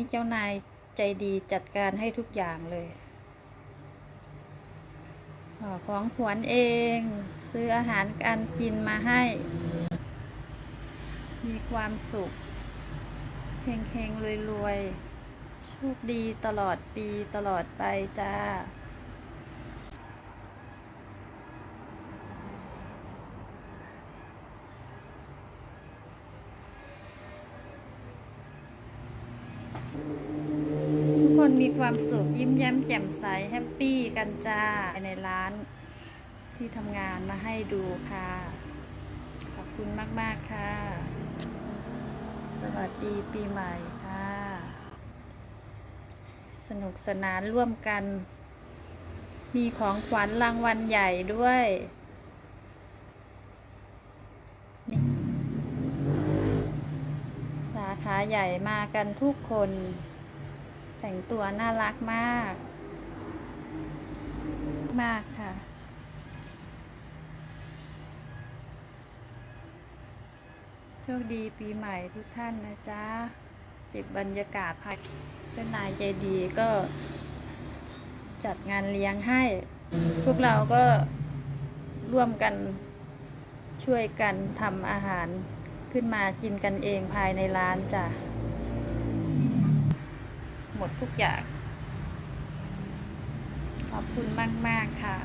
นี้เจ้านายใจดีจัดการให้ทุกอย่างเลยอของขวัญเอง ซื้ออาหารการกินมาให้ มีความสุขเฮงเฮงรวยรวยๆโชคดีตลอดปีตลอดไปจ้า คนมีความสุขยิ้มแย้มแจ่มใสแฮปปี้กันจ้าในร้านที่ทำงานมาให้ดูค่ะ ขอบคุณมาก ๆ ค่ะ สวัสดีปีใหม่ค่ะ สนุกสนานร่วมกัน มีของขวัญรางวัลใหญ่ด้วยสาขาใหญ่มากันทุกคน แต่งตัวน่ารักมาก มากค่ะโชคดีปีใหม่ทุกท่านนะจ๊ะเจ็บบรรยากาศภายเจ้านายใจดีก็ จัดงานเลี้ยงให้ พวกเราก็ร่วมกันช่วยกันทำอาหารขึ้นมากินกันเองภายในร้านจ้ะ หมดทุกอย่าง ขอบคุณมาก ๆ ค่ะ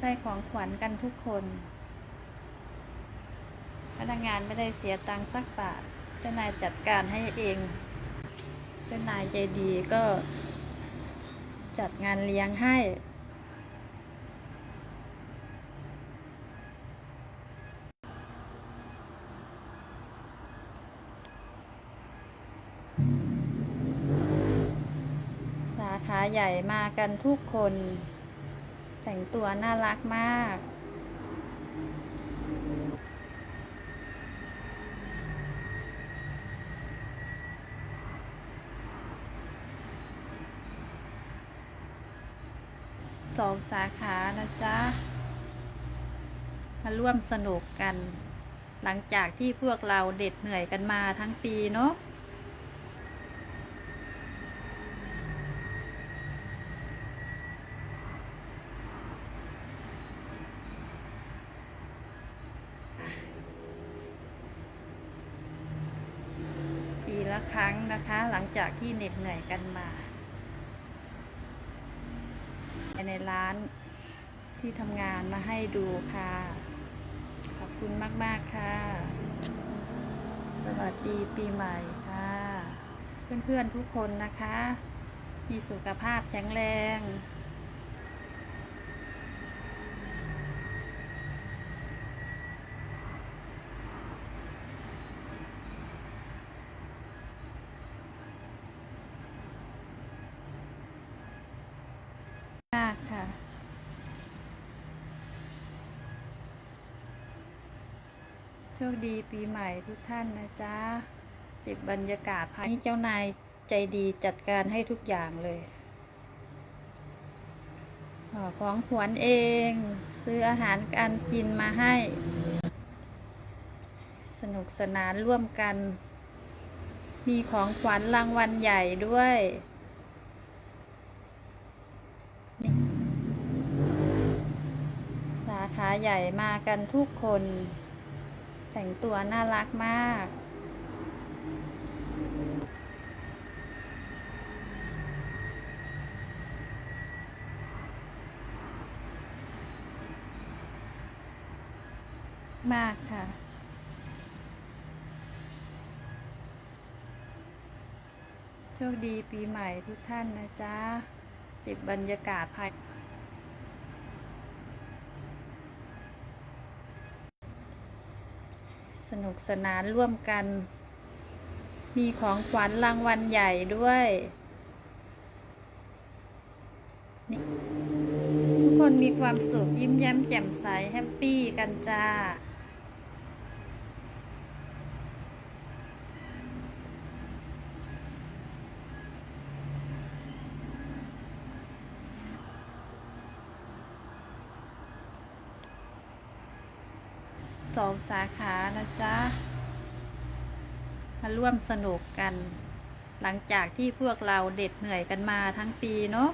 ได้ของขวัญกันทุกคน พนักงานไม่ได้เสียตังค์สักบาทเจ้านายจัดการให้เอง เจ้านายใจดีก็จัดงานเลี้ยงให้ สาขา ใหญ่มากันทุกคน แต่งตัวน่ารักมาก สองสาขานะจ๊ะ มาร่วมสนุกกัน หลังจากที่พวกเราเด็ดเหนื่อยกันมาทั้งปีเนาะ ปีละ ครั้งนะคะ หลังจากที่เหน็ดเหนื่อยกันมา ในร้านที่ทำงานมาให้ดูค่ะ ขอบคุณมาก ๆ ค่ะ สวัสดีปีใหม่ค่ะ เพื่อน ๆ ทุกคนนะคะ มีสุขภาพแข็งแรง มากค่ะ โชคดีปีใหม่ทุกท่านนะจ๊ะเจ็บบรรยากาศภายนี้เจ้านายใจดีจัดการให้ทุกอย่างเลยอของขวัญเอง ซื้ออาหารการกินมาให้ สนุกสนานร่วมกัน มีของขวัญรางวัลใหญ่ด้วยสาขาใหญ่มากันทุกคน แต่งตัวน่ารักมาก มากค่ะโชคดีปีใหม่ทุกท่านนะจ๊ะจ็บบรรยากาศภาย สนุกสนานร่วมกัน มีของขวัญรางวัลใหญ่ด้วยนี่ทุกคนมีความสุขยิ้มแย้มแจ่มใสแฮปปี้กันจ้า สองสาขานะจ๊ะ มาร่วมสนุกกัน หลังจากที่พวกเราเด็ดเหนื่อยกันมาทั้งปีเนาะ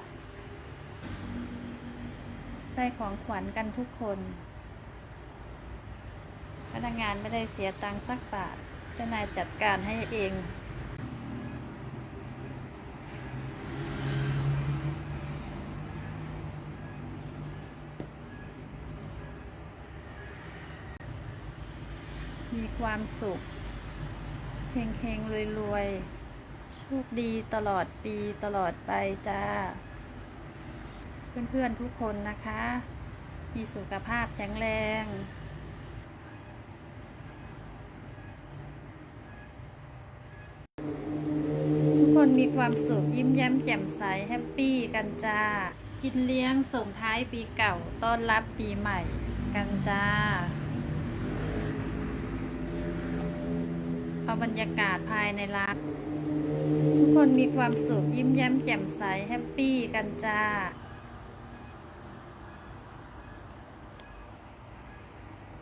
ได้ของขวัญกันทุกคน พนักงานไม่ได้เสียตังค์สักบาทเจ้านายจัดการให้เอง มี ความสุขเฮงเฮงรวยรวยๆ โชคดีตลอดปีตลอดไปจ้า เพื่อนๆ ทุกคนนะคะ มีสุขภาพแข็งแรงทุกคนมีความสุขยิ้มแย้มแจ่มใสแฮปปี้กันจ้า กินเลี้ยงส่งท้ายปีเก่าต้อนรับปีใหม่กันจ้า เอาบรรยากาศภายในร้านทุกคนมีความสุขยิ้มแย้มแจ่มใสแฮปปี้กันจ้า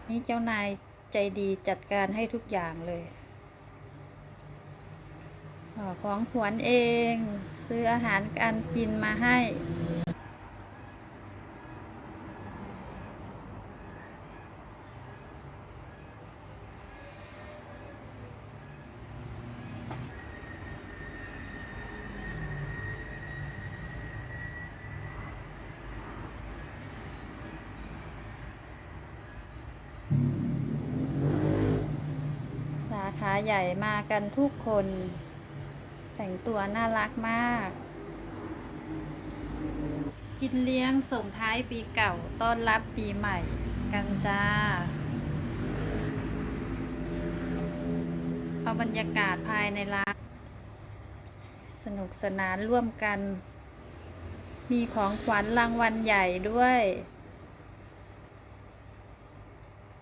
นี่เจ้านายใจดีจัดการให้ทุกอย่างเลยอของขวัญเอง ซื้ออาหารการกินมาให้ ใหญ่มากันทุกคน แต่งตัวน่ารักมาก กินเลี้ยงส่งท้ายปีเก่าต้อนรับปีใหม่กันจ้าเอาบรรยากาศภายในร้าน สนุกสนานร่วมกัน มีของขวัญรางวัลใหญ่ด้วย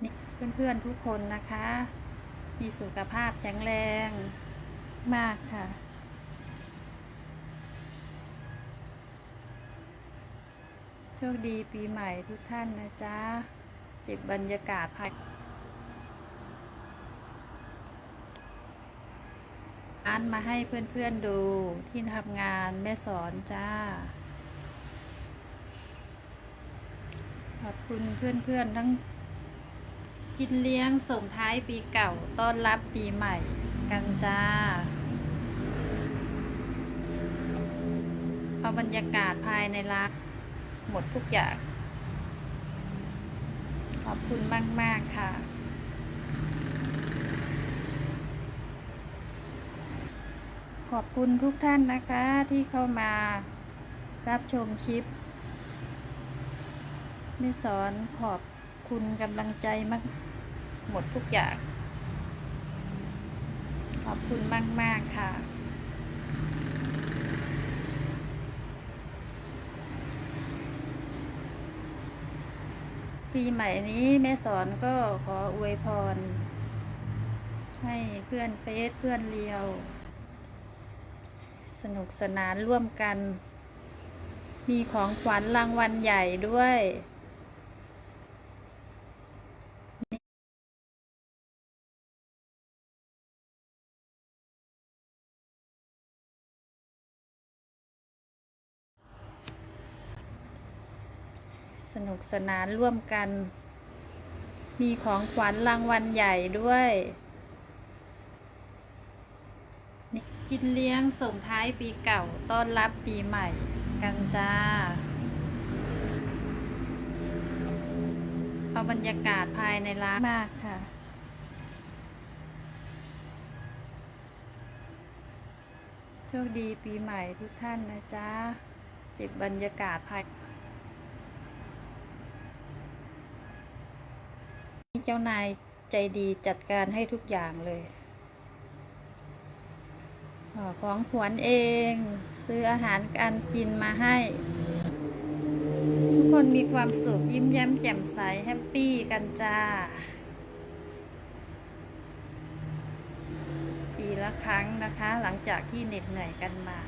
นี่เพื่อนๆทุกคนนะคะ มีสุขภาพแข็งแรงมากค่ะ โชคดีปีใหม่ทุกท่านนะจ๊ะ เจ็บบรรยากาศภายร้านมาให้เพื่อนๆดูที่ทำงานแม่สอนจ้า ขอบคุณเพื่อนๆทั้ง กินเลี้ยงส่งท้ายปีเก่าต้อนรับปีใหม่กันจ้า เอาบรรยากาศภายในร้านหมดทุกอย่าง ขอบคุณมากๆค่ะ ขอบคุณทุกท่านนะคะที่เข้ามารับชมคลิปไม่สอนขอบ คุณกำลังใจมากหมดทุกอย่าง ขอบคุณมากมาก ๆ ค่ะปีใหม่นี้แม่สอนก็ขออวยพร ให้เพื่อนเฟซเพื่อนเลียว สนุกสนานร่วมกัน มีของขวัญรางวัลใหญ่ด้วย นุกสนานร่วมกัน มีของขวัญรางวัลใหญ่ด้วยนี่กินเลี้ยงส่งท้ายปีเก่าต้อนรับปีใหม่กันจ้า เอาบรรยากาศภายในร้านมากค่ะ โชคดีปีใหม่ทุกท่านนะจ๊ะเจ็บบรรยากาศภาย เจ้านายใจดีจัดการให้ทุกอย่างเลยอของขวัญเอง ซื้ออาหารการกินมาให้ ทุกคนมีความสุข ยิ้มแย้มแจ่มใส แฮปปี้กันจ้า ปีละครั้งนะคะ หลังจากที่เหน็ดเหนื่อยกันมา